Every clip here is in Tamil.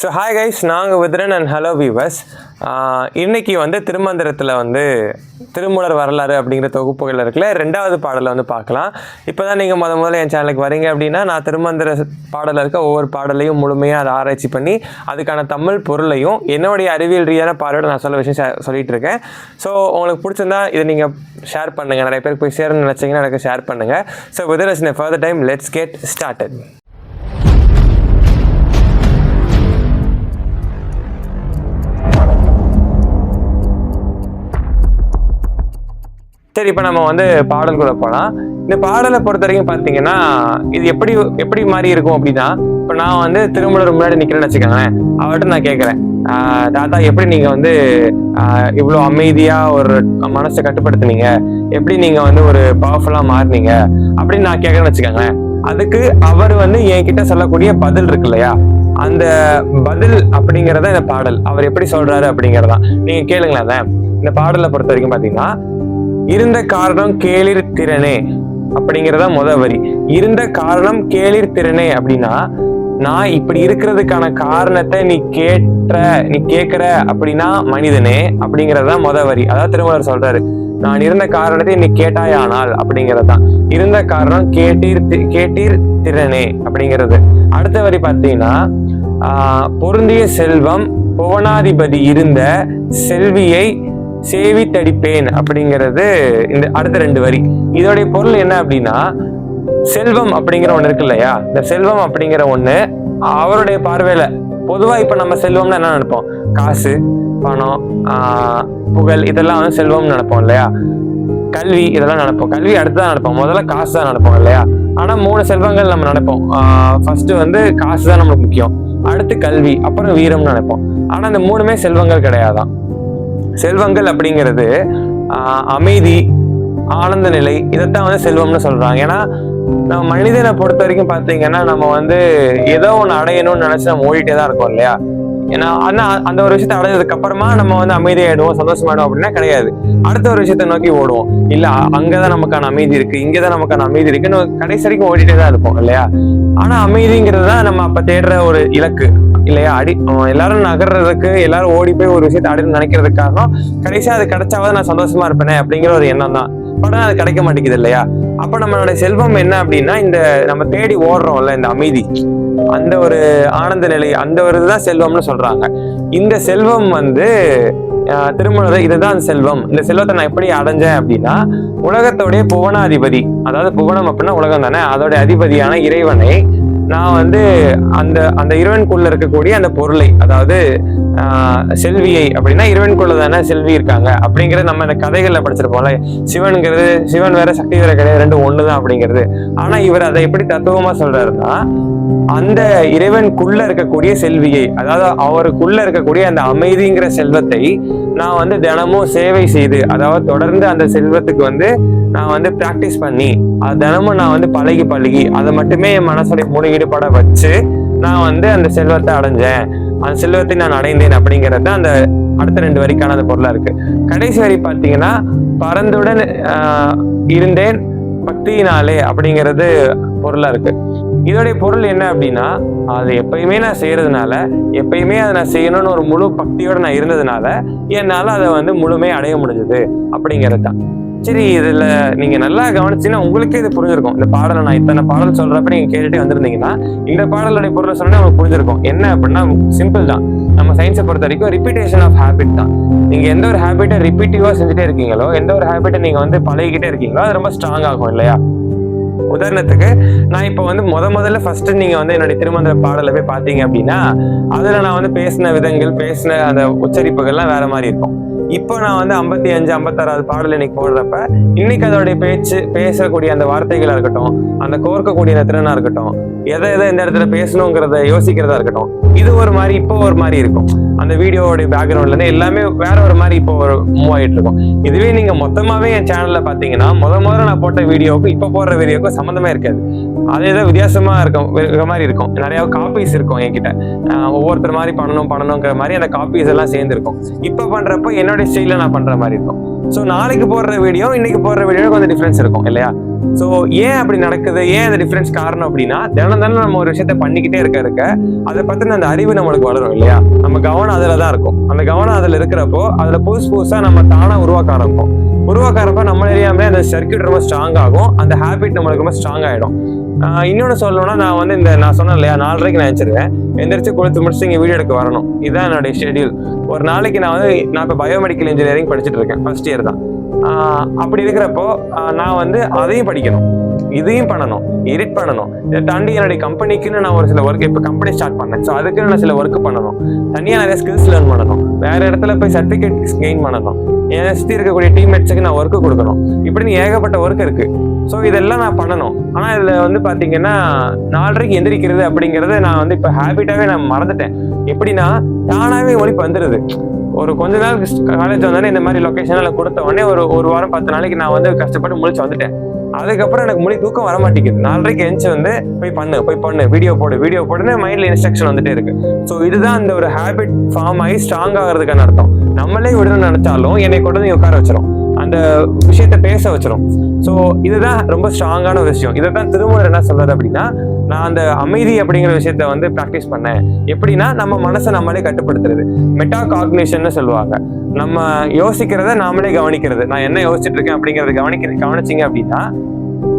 ஸோ ஹாய் கைஸ் நாங்கள் வித்ரன் அண்ட் ஹலோ வீவர்ஸ் இன்றைக்கி வந்து திருமந்திரத்தில் வந்து திருமூலர் வரலாறு அப்படிங்கிற தொகுப்புகள் இருக்குல்ல ரெண்டாவது பாடலை வந்து பார்க்கலாம். இப்போ தான் நீங்கள் முத முதல்ல என் சேனலுக்கு வரீங்க அப்படின்னா நான் திருமந்திர பாடலில் இருக்க ஒவ்வொரு பாடலையும் முழுமையாக அதை ஆராய்ச்சி பண்ணி அதுக்கான தமிழ் பொருளையும் என்னுடைய அறிவியல் ரீதியான பார்வையோட நான் சொல்ல விஷயம் சொல்லிகிட்டு இருக்கேன். ஸோ உங்களுக்கு பிடிச்சிருந்தா இதை நீங்கள் ஷேர் பண்ணுங்கள் நிறைய பேருக்கு போய் சேரணும்னு நினச்சிங்கன்னா எனக்கு ஷேர் பண்ணுங்கள் so with is further time let's get started சரி இப்போ நம்ம வந்து பாடல்குள்ளே போகலாம் இந்த பாடலை பொறுத்த வரைக்கும் பார்த்தீங்கன்னா இது எப்படி எப்படி மாதிரி இருக்கும் அப்படின்னா இப்போ நான் வந்து திருமணம் முன்னாடி நிற்கிறேன்னு வச்சுக்கோங்களேன். அவர்கிட்ட நான் கேட்குறேன் தாத்தா எப்படி நீங்கள் வந்து இவ்வளோ அமைதியாக ஒரு மனசை கட்டுப்படுத்துனீங்க? எப்படி நீங்கள் வந்து ஒரு பவர்ஃபுல்லாக மாறினீங்க? அப்படின்னு நான் கேட்குறேன்னு வச்சுக்கோங்களேன். அதுக்கு அவர் வந்து என்கிட்ட சொல்லக்கூடிய பதில் இருக்கு இல்லையா? அந்த பதில் அப்படிங்கிறத இந்த பாடல். அவர் எப்படி சொல்றாரு அப்படிங்கறதான். நீங்க கேளுங்களேன் இந்த பாடலை பொறுத்த வரைக்கும் பாத்தீங்கன்னா இருந்த காரணம் கேளிர் திறனே அப்படிங்கிறத முத வரி. இருந்த காரணம் கேளிர் திறனே அப்படின்னா நான் இப்படி இருக்கிறதுக்கான காரணத்தை நீ கேட்ட நீ கேட்கிற அப்படின்னா மனிதனே அப்படிங்கறதா முத வரி. அதாவது திருமலர் சொல்றாரு. நான் இருந்த காரணத்தை நீ கேட்டாயானால் அப்படிங்கிறது தான் இருந்த காரணம் கேட்டீர் கேட்டீர் திறனே அப்படிங்கிறது. அடுத்த வரி பார்த்தீங்கன்னா ஆஹ், பொருந்திய செல்வம் புவனாதிபதி இருந்த செல்வியை சேவித்தடிப்பேன் அப்படிங்கிறது இந்த அடுத்த ரெண்டு வரி. இதோடைய பொருள் என்ன அப்படின்னா செல்வம் அப்படிங்கிற ஒண்ணு இருக்கு இல்லையா? இந்த செல்வம் அப்படிங்கிற ஒண்ணு அவருடைய பார்வையில. பொதுவா இப்ப நம்ம செல்வம்னா என்ன நினைப்போம்? காசு பணம் ஆஹ், புகழ் இதெல்லாம் வந்து செல்வம்னு நினைப்போம் இல்லையா? கல்வி இதெல்லாம் நினைப்போம். கல்வி அடுத்து தான் நினைப்போம். முதல்ல காசு தான் நினைப்போம் இல்லையா? ஆனா மூணு செல்வங்கள் நம்ம நினைப்போம். ஃபர்ஸ்ட் வந்து காசு தான் நம்மளுக்கு முக்கியம். அடுத்து கல்வி அப்புறம் வீரம்னு நினைப்போம். ஆனா இந்த மூணுமே செல்வங்கள் கிடையாதான். செல்வங்கள் அப்படிங்கிறது ஆஹ், அமைதி ஆனந்த நிலை இதைத்தான் வந்து செல்வம்னு சொல்றாங்க. ஏன்னா நம்ம மனிதனை பொறுத்த வரைக்கும் பார்த்தீங்கன்னா நம்ம வந்து ஏதோ ஒன்று அடையணும்னு நினைச்சு நம்ம ஓடிட்டே தான் இருக்கோம் இல்லையா? ஏன்னா ஆனா அந்த ஒரு விஷயத்தை அடைஞ்சதுக்கு அப்புறமா நம்ம வந்து அமைதியாயிடுவோம் சந்தோஷமாயிடுவோம் அப்படின்னா கிடையாது. அடுத்த ஒரு விஷயத்தை நோக்கி ஓடுவோம். இல்ல அங்கதான் நமக்கான அமைதி இருக்கு இங்கதான் நமக்கான அமைதி இருக்குன்னு கடைசி வரைக்கும் ஓடிட்டே தான் இருப்போம் இல்லையா? ஆனா அமைதிங்கிறது தான் நம்ம அப்ப தேடுற ஒரு இலக்கு. இல்லையா? அடி எல்லாரும் நகர்றதுக்கு எல்லாரும் ஓடி போய் ஒரு விஷயத்தை அடையணும்னு நினைக்கிறதுக்கு காரணம் கடைசியா அது கிடைச்சாவது நான் சந்தோஷமா இருப்பேனே அப்படிங்கிற ஒரு எண்ணம் தான். படம் அது கிடைக்க மாட்டேங்குது இல்லையா? அப்ப நம்மளோட செல்வம் என்ன அப்படின்னா இந்த நம்ம தேடி ஓடுறோம்ல இந்த அமைதி. அந்த ஒரு ஆனந்த நிலை அந்த ஒரு இதுதான் செல்வம்னு சொல்றாங்க. இந்த செல்வம் வந்து திருமண திருமணம் இதுதான் செல்வம். இந்த செல்வத்தை நான் எப்படி அடைஞ்சேன் அப்படின்னா உலகத்தோடைய புவனாதிபதி அதாவது புவனம் அப்படின்னா உலகம் தானே அதோட அதிபதியான இறைவனை நான் வந்து அந்த அந்த இறைவனுக்குள்ள இருக்கக்கூடிய அந்த பொருளை அதாவது செல்வியை அப்படின்னா இறைவனுக்குள்ள தானே செல்வி இருக்காங்க. அப்படிங்கிறது நம்ம இந்த கதைகள்ல படிச்சிருப்போம்ல. சிவனுங்கிறது சிவன் வேற சக்தி வேற கிடையாது ரெண்டும் ஒண்ணுதான் அப்படிங்கிறது. ஆனா இவர் அதை எப்படி தத்துவமா சொல்றாருன்னா அந்த இறைவனுக்குள்ள இருக்கக்கூடிய செல்வியை அதாவது அவருக்குள்ள இருக்கக்கூடிய அந்த அமைதிங்கிற செல்வத்தை நான் வந்து தினமும் சேவை செய்து அதாவது தொடர்ந்து அந்த செல்வத்துக்கு வந்து நான் வந்து பிராக்டிஸ் பண்ணி அது தினமும் நான் வந்து பழகி பழகி அதை மட்டுமே என் மனசுடைய மூணு ஈடுபாட வச்சு நான் வந்து அந்த செல்வத்தை அடைஞ்சேன். அந்த செல்வத்தை நான் அடைந்தேன் அப்படிங்கிறது அந்த அடுத்த ரெண்டு வரிக்கான அந்த பொருளா இருக்கு. கடைசி வரி பார்த்தீங்கன்னா பரந்துடன் ஆஹ், இருந்தேன் பக்தியினாலே அப்படிங்கிறது பொருளா இருக்கு. இதோடைய பொருள் என்ன அப்படின்னா அது எப்பயுமே நான் செய்யறதுனால எப்பயுமே அதை நான் செய்யணும்னு ஒரு முழு பக்தியோட நான் இருந்ததுனால என்னால அதை வந்து முழுமையா அடைய முடிஞ்சது அப்படிங்கிறது தான். சரி இதுல நீங்க நல்லா கவனிச்சுன்னா உங்களுக்கே இது புரிஞ்சிருக்கும். இந்த பாடலை நான் இத்தனை பாடல் சொல்றப்ப நீங்க கேட்டுட்டே வந்திருந்தீங்கன்னா இந்த பாடலுடைய பொருளை சொன்னா உங்களுக்கு புரிஞ்சிருக்கும். என்ன அப்படின்னா சிம்பிள் தான். நம்ம சயின்ஸை பொறுத்த வரைக்கும் ரிப்பீட்டேஷன் ஆஃப் ஹேபிட் தான். நீங்க எந்த ஒரு ஹேபிட்டை ரிப்பீட்டிவா செஞ்சுட்டே இருக்கீங்களோ எந்த ஒரு ஹேபிட்டை நீங்க வந்து பழகிக்கிட்டே இருக்கீங்களோ அது ரொம்ப ஸ்ட்ராங் ஆகும் இல்லையா? உதாரணத்துக்கு நான் இப்போ வந்து முத முதல்ல ஃபர்ஸ்ட் நீங்க வந்து என்னுடைய திருமந்திர பாடலை போய் பார்த்தீங்க அப்படின்னா அதுல நான் வந்து பேசின விதங்கள் பேசின அந்த உச்சரிப்புகள்லாம் வேற மாதிரி இருக்கும். இப்போ நான் வந்து ஐம்பத்தி அஞ்சு ஐம்பத்தாறாவது பாடல் இன்னைக்கு போடுறப்ப இன்னைக்கு அதோடைய பேச்சு பேசக்கூடிய அந்த வார்த்தைகளா இருக்கட்டும் அந்த கோர்க்கக்கூடிய அந்த திறனா இருக்கட்டும் எதை எதை இந்த இடத்துல பேசணுங்கிறத யோசிக்கிறதா இருக்கட்டும் இது ஒரு மாதிரி இப்போ ஒரு மாதிரி இருக்கும். அந்த வீடியோவோடைய பேக்ரவுண்ட்ல இருந்து எல்லாமே வேற ஒரு மாதிரி இப்போ ஒரு மூவ் ஆயிட்டு இருக்கும். இதுவே நீங்க மொத்தமாவே என் சேனல்ல பாத்தீங்கன்னா முத முதல்ல நான் போட்ட வீடியோவுக்கும் இப்போ போடுற வீடியோக்கும் சம்மந்தமே இருக்காது. அது தான் வித்தியாசமா இருக்கும் மாதிரி இருக்கும். நிறைய காப்பீஸ் இருக்கும் என்கிட்ட. ஒவ்வொருத்தர் மாதிரி பண்ணணும் பண்ணணுங்கிற மாதிரி அந்த காப்பீஸ் எல்லாம் சேர்ந்துருக்கும். இப்போ பண்றப்போ என்னோட ஸ்டைலில் நான் பண்ற மாதிரி இருக்கும். ஸோ நாளைக்கு போடுற வீடியோ இன்னைக்கு போடுற வீடியோ கொஞ்சம் டிஃப்ரென்ஸ் இருக்கும் இல்லையா? ஸோ ஏன் அப்படி நடக்குது? ஏன் அந்த டிஃபரன்ஸ் காரணம் அப்படின்னா தினம் தினம் நம்ம ஒரு விஷயத்த பண்ணிக்கிட்டே இருக்க இருக்க அதை பற்றின அந்த அறிவு நம்மளுக்கு வளரும் இல்லையா? நம்ம கவனம் அதில் தான் இருக்கும். அந்த கவனம் அதுல இருக்கிறப்போ அதுல புதுசு புதுசா நம்ம தானா உருவாக்க ஆரம்பிப்போம். உருவாக்குறப்ப நம்ம அறியாமலே அந்த சர்க்கியூட் ரொம்ப ஸ்ட்ராங் ஆகும். அந்த ஹேபிட் நம்மளுக்கு ரொம்ப ஸ்ட்ராங் ஆகிடும் ஆஹ் இன்னொன்னு சொல்லணும்னா நான் வந்து இந்த நான் சொன்னேன் இல்லையா நாலரைக்கு நான் எழுந்திருவேன் எந்திரிச்சு கொடுத்து முடிச்சு இங்கே வீடியோ எடுக்க வரணும். இதுதான் என்னுடைய ஷெட்யூல் ஒரு நாளைக்கு நான் வந்து நான் இப்போ பயோமெடிக்கல் இன்ஜினியரிங் படிச்சுட்டு இருக்கேன் ஃபர்ஸ்ட் இயர் தான். ஆஹ் அப்படி இருக்கிறப்போ நான் வந்து அதையும் படிக்கணும். இதையும் பண்ணணும் எடிட் பண்ணணும். இதை தாண்டி என்னுடைய கம்பெனிக்குன்னு நான் ஒரு சில ஒர்க் இப்போ கம்பெனி ஸ்டார்ட் பண்ணேன். ஸோ அதுக்குன்னு நான் சில ஒர்க் பண்ணணும். தனியாக நிறைய ஸ்கில்ஸ் லேர்ன் பண்ணணும். வேற இடத்துல போய் சர்டிஃபிகேட் கெயின் பண்ணணும். என் சுற்றி இருக்கக்கூடிய டீம்மேட்ஸுக்கு நான் ஒர்க்கு கொடுக்கணும். இப்படின்னு ஏகப்பட்ட ஒர்க் இருக்கு. ஸோ இதெல்லாம் நான் பண்ணணும். ஆனால் இதில் வந்து பார்த்தீங்கன்னா நாலரைக்கு எந்திரிக்கிறது அப்படிங்கிறத நான் வந்து இப்போ ஹேபிட்டாகவே நான் மறந்துட்டேன். எப்படின்னா தானாகவே ஒழிப்பு வந்துடுது ஒரு கொஞ்ச நாள் காலேஜ் வந்தோடனே இந்த மாதிரி லொக்கேஷனில் கொடுத்த உடனே ஒரு ஒரு வாரம் பத்து நாளைக்கு நான் வந்து கஷ்டப்பட்டு முழிச்சு வந்துட்டேன். அதுக்கப்புறம் எனக்கு முடி தூக்கம் வர மாட்டேங்குது. நாலரைக்கு எழுந்து வந்து போய் பண்ணு போய் பண்ணு வீடியோ போடு வீடியோ போடுன்னு மைண்ட்ல இன்ஸ்ட்ரக்ஷன் வந்துட்டே இருக்கு. ஸோ இதுதான் அந்த ஒரு ஹேபிட் ஃபார்ம் ஆகி ஸ்ட்ராங் ஆகிறதுக்கான அர்த்தம். நம்மளே விடணும்னு நினைச்சாலும் என்னை கொண்டு வந்து உட்கார வச்சிரும். அந்த விஷயத்த பேச வச்சிரும். ஸோ இதுதான் ரொம்ப ஸ்ட்ராங்கான ஒரு விஷயம். இதை தான் திருமூலர் என்ன சொல்றது அப்படின்னா நான் அந்த அமைதி அப்படிங்கிற விஷயத்த வந்து ப்ராக்டிஸ் பண்ணேன். எப்படின்னா நம்ம மனசை நம்மளே கட்டுப்படுத்துறது. மெட்டா காக்னேஷன் சொல்லுவாங்க. நம்ம யோசிக்கிறத நாமளே கவனிக்கிறது. நான் என்ன யோசிச்சுட்டு இருக்கேன் அப்படிங்கறத கவனிக்க கவனிச்சிங்க அப்படின்னா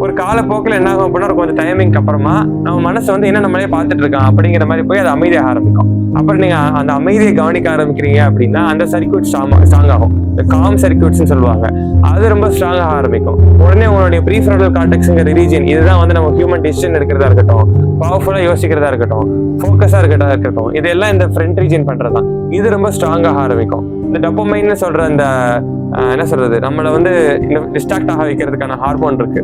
ஒரு காலப்போக்கில் என்ன ஆகும் அப்படின்னா ஒரு கொஞ்சம் டைமிங்க்கு அப்புறமா நம்ம மனசு வந்து என்ன நம்மளே பார்த்துட்டு இருக்கான் அப்படிங்கிற மாதிரி போய் அது அமைதியாக ஆரம்பிக்கும். அப்புறம் நீங்க அந்த அமைதியை கவனிக்க ஆரம்பிக்கிறீங்க அப்படின்னா அந்த சர்க்கியூட் ஸ்ட்ராங் ஆகும். இந்த காம் சர்க்கியூட்ஸ்னு சொல்லுவாங்க. அது ரொம்ப ஸ்ட்ராங்காக ஆரம்பிக்கும். உடனே உங்களுடைய ப்ரீஃபரல் கான்டெக்ட்ஸுங்கிற ரீஜன் இதுதான் வந்து நம்ம ஹியூமன் டிசிஷன் எடுக்கிறதா இருக்கட்டும் பவர்ஃபுல்லாக யோசிக்கிறதா இருக்கட்டும் ஃபோக்கஸாக இருக்கிறதா இருக்கட்டும் இதெல்லாம் இந்த ஃப்ரண்ட் ரீஜன் பண்ணுறதுதான் இது ரொம்ப ஸ்ட்ராங்காக ஆரம்பிக்கும். இந்த டப்போமைன்னு சொல்ற அந்த என்ன சொல்றது? நம்மளை வந்து இந்த டிஸ்ட்ராக்ட் ஆக வைக்கிறதுக்கான ஹார்மோன் இருக்கு.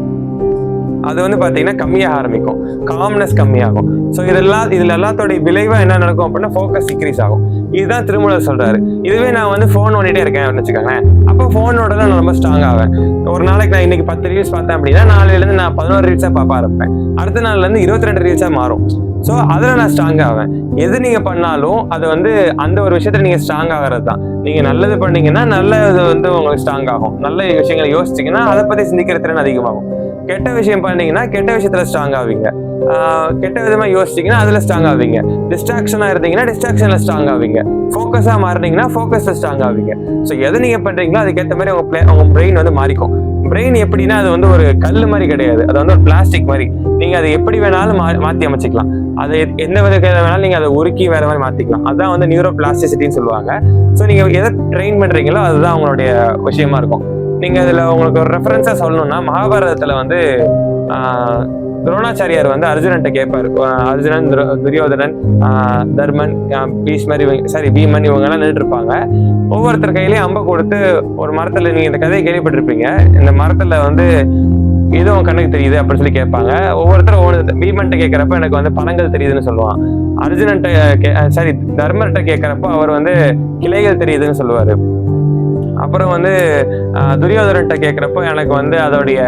அது வந்து பாத்தீங்கன்னா கம்மியாக ஆரம்பிக்கும். காம்னஸ் கம்மியாகும். ஸோ இதெல்லாம் இதில் எல்லாத்தோடைய விளைவா என்ன நடக்கும் அப்படின்னா ஃபோக்கஸ் டிக்ரீஸ் ஆகும். இதுதான் திருமூலர் சொல்றாரு. இதுவே நான் வந்து ஃபோன் பண்ணிட்டே இருக்கேன் வச்சுக்கோங்களேன். அப்போ ஃபோனோட நான் ரொம்ப ஸ்ட்ராங் ஆவேன். ஒரு நாளைக்கு நான் இன்னைக்கு பத்து ரீல்ஸ் பார்த்தேன் அப்படின்னா நாளையில இருந்து நான் பதினோரு ரீல்ஸா பார்க்க ஆரம்பிப்பேன். அடுத்த நாள்ல இருந்து இருபத்தி ரெண்டு ரீல்ஸா மாறும். ஸோ அதில் நான் ஸ்ட்ராங் ஆவேன். எது நீங்க பண்ணாலும் அது வந்து அந்த ஒரு விஷயத்துல நீங்க ஸ்ட்ராங் ஆகிறது தான். நீங்கள் நல்லது பண்ணீங்கன்னா நல்லது வந்து உங்களுக்கு ஸ்ட்ராங் ஆகும். நல்ல விஷயங்களை யோசிச்சீங்கன்னா அதை பற்றி சிந்திக்கிற திறன் அதிகமாகும். கெட்ட விஷயம் பண்ணீங்கன்னா கெட்ட விஷயத்தில் ஸ்ட்ராங் ஆவீங்க. கெட்ட விதமா யோசிச்சீங்கன்னா அதுல ஸ்ட்ராங் ஆவீங்க. டிஸ்ட்ராக்ஷனா இருந்தீங்கன்னா டிஸ்ட்ராக்ஷனில் ஸ்ட்ராங் ஆவீங்க. ஃபோக்கஸா மாறினீங்கன்னா ஃபோக்கஸில் ஸ்ட்ராங் ஆவீங்க. ஸோ எதை நீங்க பண்றீங்களோ அதுக்கேற்ற மாதிரி உங்க பிளே உங்க பிரெயின் வந்து மாறிக்கும். பிரெயின் எப்படின்னா அது வந்து ஒரு கல் மாதிரி கிடையாது. அது வந்து ஒரு பிளாஸ்டிக் மாதிரி. நீங்க அதை எப்படி வேணாலும் மா- மாத்தி அமைச்சிக்கலாம். அதை எந்த விதத்துல வேணாலும் நீங்க அதை உருக்கி வேற மாதிரி மாத்திக்கலாம். அதான் வந்து நியூரோ பிளாஸ்டிசிட்டின்னு சொல்லுவாங்க. ஸோ நீங்க எதை ட்ரெயின் பண்றீங்களோ அதுதான் உங்களுடைய விஷயமா இருக்கும். நீங்க அதுல உங்களுக்கு ஒரு ரெஃபரன்ஸா சொல்லணும்னா மகாபாரதத்துல வந்து துரோணாச்சாரியார் வந்து அர்ஜுனன்ட்ட கேட்பார். அர்ஜுனன் துரியோதனன் ஆஹ் தர்மன் பீஷ்மர் இவங்க சாரி பீமன் இவங்க எல்லாம் நின்றுட்டு இருப்பாங்க ஒவ்வொருத்தர் கையிலயும் அம்பை கொடுத்து ஒரு மரத்துல நீங்க இந்த கதையை கேள்விப்பட்டிருப்பீங்க. இந்த மரத்துல வந்து இது உன் கண்ணுக்கு தெரியுது அப்படின்னு சொல்லி கேட்பாங்க. ஒவ்வொருத்தரும் ஒவ்வொரு பீமன்ட்ட கேட்கறப்ப எனக்கு வந்து பழங்கள் தெரியுதுன்னு சொல்லுவான். அர்ஜுனன்ட்ட சாரி தர்மர்கிட்ட கேட்கறப்ப அவர் வந்து கிளைகள் தெரியுதுன்னு சொல்லுவாரு. அப்புறம் வந்து துரியோதரன்ட்ட துரியோதனன்ட்ட எனக்கு வந்து அதோடைய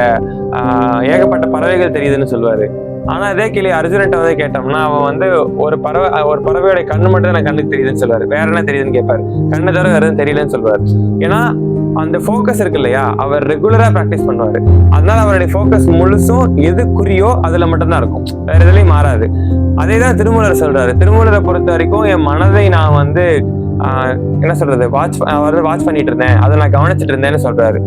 ஆஹ் ஏகப்பட்ட பறவைகள் தெரியுதுன்னு சொல்லுவாரு. ஆனா அதே கிளி அர்ஜுனன்ட்ட வந்து கேட்டோம்னா அவன் வந்து ஒரு பறவை ஒரு பறவையோட கண்ணு மட்டும் தான் எனக்கு கண்ணுக்கு தெரியுதுன்னு சொல்லுவாரு. வேற என்ன தெரியுதுன்னு கேட்பார். கண்ணு தவிர வேற எதுவும் தெரியலன்னு சொல்லுவாரு. ஏன்னா அந்த ஃபோக்கஸ் இருக்கு இல்லையா? அவர் ரெகுலரா ப்ராக்டிஸ் பண்ணுவாரு. அதனால அவருடைய ஃபோக்கஸ் முழுசும் எது குறியோ அதில் மட்டும்தான் இருக்கும். வேற எதுலையும் மாறாது. அதே தான் திருமூலர் சொல்றாரு. திருமூலரை பொறுத்த வரைக்கும் என் மனதை நான் வந்து என்ன சொல்றது? வாட்ச் அவர் வாட்ச் பண்ணிட்டு இருந்தேன் அதை நான் கவனிச்சிட்டு இருந்தேன்னு சொல்றாரு.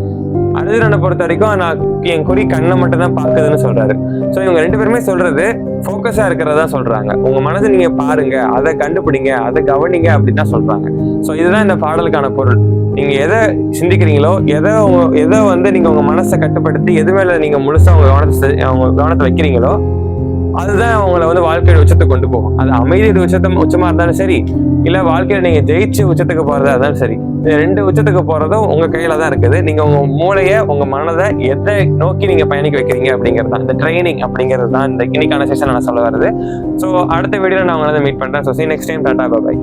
அர்ஜுனனை பொறுத்த வரைக்கும் நான் என் குறி கண்ணை மட்டும் தான் பார்க்குதுன்னு சொல்றாரு. ஸோ இவங்க ரெண்டு பேருமே சொல்றது ஃபோக்கஸா இருக்கிறதா சொல்றாங்க. உங்க மனதை நீங்க பாருங்க அதை கண்டுபிடிங்க அதை கவனிங்க அப்படின்னு தான் சொல்றாங்க. ஸோ இதுதான் இந்த பாடலுக்கான பொருள். நீங்க எதை சிந்திக்கிறீங்களோ எதை உங்க எதை வந்து நீங்க உங்க மனசை கட்டுப்படுத்தி எது மேல நீங்க முழுசா உங்க கவனத்தை செ- உங்க கவனத்தை வைக்கிறீங்களோ அதுதான் உங்களை வந்து வாழ்க்கையோட உச்சத்தை கொண்டு போகும். அது அமைதியோட உச்சத்தம் உச்சமா இருந்தாலும் சரி இல்ல வாழ்க்கையில நீங்க ஜெயிச்சு உச்சத்துக்கு போறதா இருந்தாலும் சரி இந்த ரெண்டு உச்சத்துக்கு போறதும் உங்க கையில தான் இருக்குது. நீங்க உங்க மூளைய உங்க மனதை எதை நோக்கி நீங்க பயணிக்க வைக்கிறீங்க அப்படிங்கிறது தான். இந்த ட்ரைனிங் அப்படிங்கிறது தான் இந்த இன்னைக்கான செஷன் நான் சொல்ல வருது ஸோ அடுத்த வீடியோ நான் உங்களை மீட் பண்றேன். So see next time tata bye